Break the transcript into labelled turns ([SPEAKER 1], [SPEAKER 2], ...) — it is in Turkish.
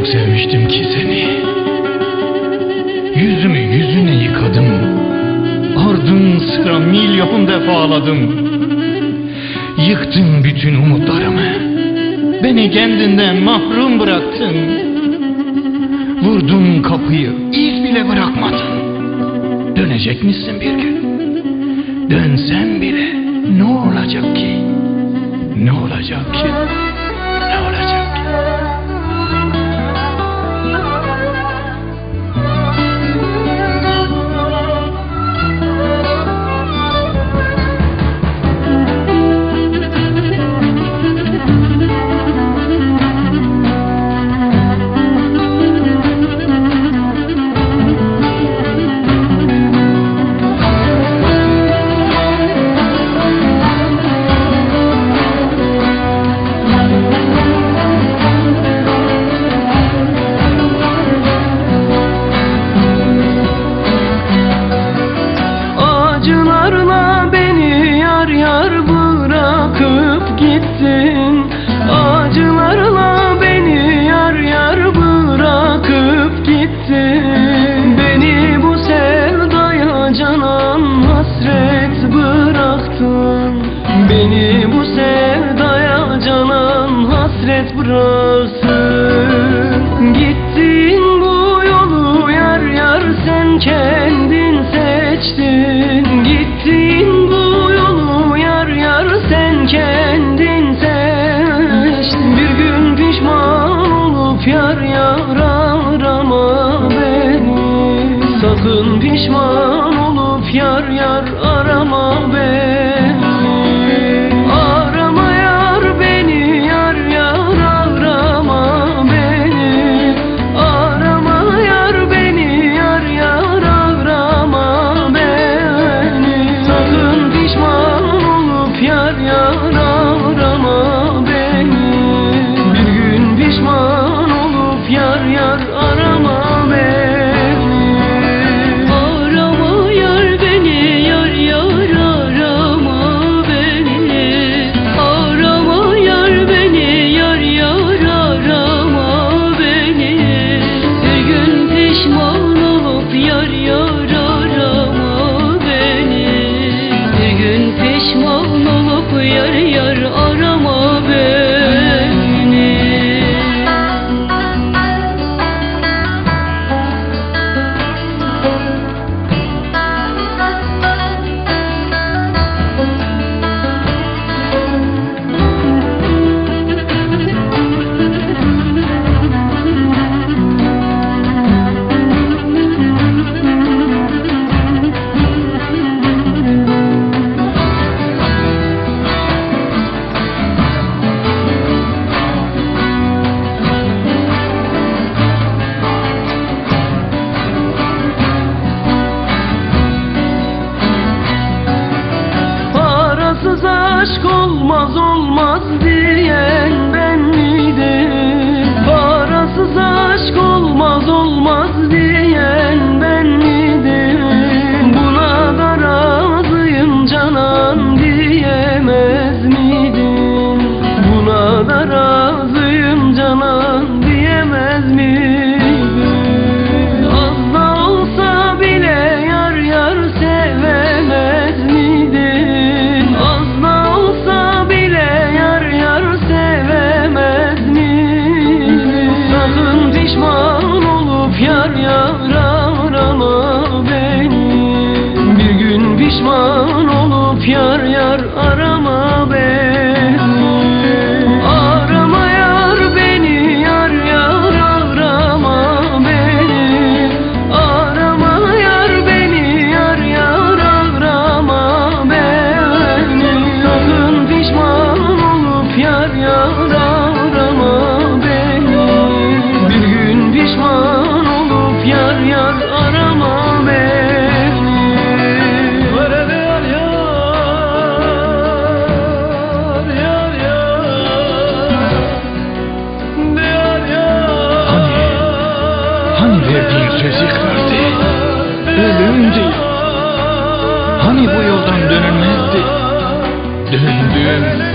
[SPEAKER 1] çok sevmiştim ki seni. Yüzümü yüzüne yıkadım. Ardın sıra milyon defa ağladım. Yıktın bütün umutlarımı. Beni kendinden mahrum bıraktın. Vurdun kapıyı, iz bile bırakmadın. Dönecek misin bir gün? Dönsen bile ne olacak ki?
[SPEAKER 2] Acılarla beni yar yar bırakıp gittin. Acılarla beni yar yar bırakıp gittin. Beni bu sevdaya canan hasret bıraktın. Beni bu sevdaya canan hasret bıraktın Sakın pişman olup yar yar arama beni aşk olmaz olmaz diyen yar yar arama beni. Bir gün pişman olup yar yar arama
[SPEAKER 1] ikrardı? Ölümdü. Hani bu yoldan dönülmezdi? Döndüm,